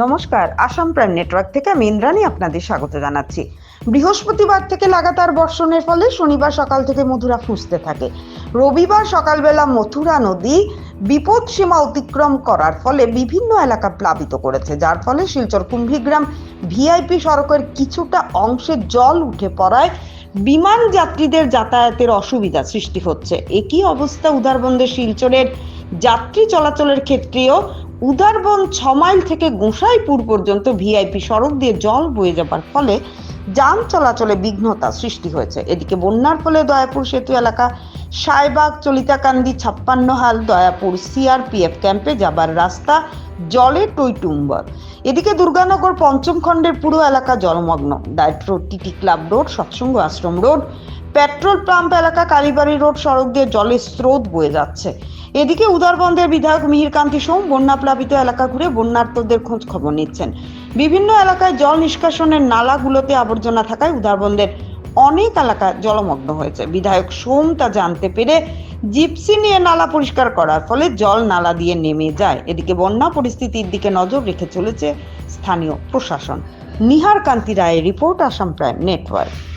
নমস্কার, Assam prime network থেকে আমি ইন্দ্রাণী আপনাদের স্বাগত জানাচ্ছি। বৃহস্পতিবার থেকে লাগাতার বর্ষণের ফলে শনিবার সকাল থেকে মথুরা ফুঁসতে থাকে। রবিবার সকালবেলা মথুরা নদী বিপদ সীমা অতিক্রম করার ফলে বিভিন্ন এলাকা প্লাবিত করেছে, যার ফলে শিলচর কুম্ভীগ্রাম ভিআইপি সড়কের কিছুটা অংশে জল উঠে পড়ায় বিমান যাত্রীদের যাতায়াতের অসুবিধা সৃষ্টি হচ্ছে। একই অবস্থা উদারবন্দের শিলচরের যাত্রী চলাচলের ক্ষেত্রেও উদারবন ছ মাইল থেকে গোসাইপুর পর্যন্ত ভিআইপি সড়ক দিয়ে জল বয়ে যাবার ফলে যান চলাচলে বিঘ্নতা সৃষ্টি হয়েছে। এদিকে বন্যার ফলে দয়াপুর সেতু এলাকা সাইবাগ চলিতাকান্দি ছাপ্পান্ন হাল দয়াপুর, সিআরপিএফ ক্যাম্পে যাবার রাস্তা জলে টইটুম্বর এদিকে দুর্গানগর পঞ্চম খণ্ডের পুরো এলাকা জলমগ্ন। Diet road TT club road Satsang Ashram road, petrol pump এলাকা কালীবাড়ি রোড সড়ক দিয়ে জলের স্রোত বয়ে যাচ্ছে। এদিকে উদারবন্দের বিধায়ক মিহিরকান্তি সোম বন্যা প্লাবিত এলাকা ঘুরে বন্যার্তদের খোঁজ খবর নিচ্ছেন। বিভিন্ন এলাকায় জল নিষ্কাশনের নালাগুলোতে আবর্জনা থাকায় উদারবন্দের অনেক এলাকা জলমগ্ন হয়েছে। বিধায়ক সোম তা জানতে পেরে জিপসি নিয়ে নালা পরিষ্কার করার ফলে জল নালা দিয়ে নেমে যায়। এদিকে বন্যা পরিস্থিতির দিকে নজর রেখে চলেছে স্থানীয় প্রশাসন। নিহার কান্তি রায়ের রিপোর্ট, আসাম প্রাইম নেটওয়ার্ক।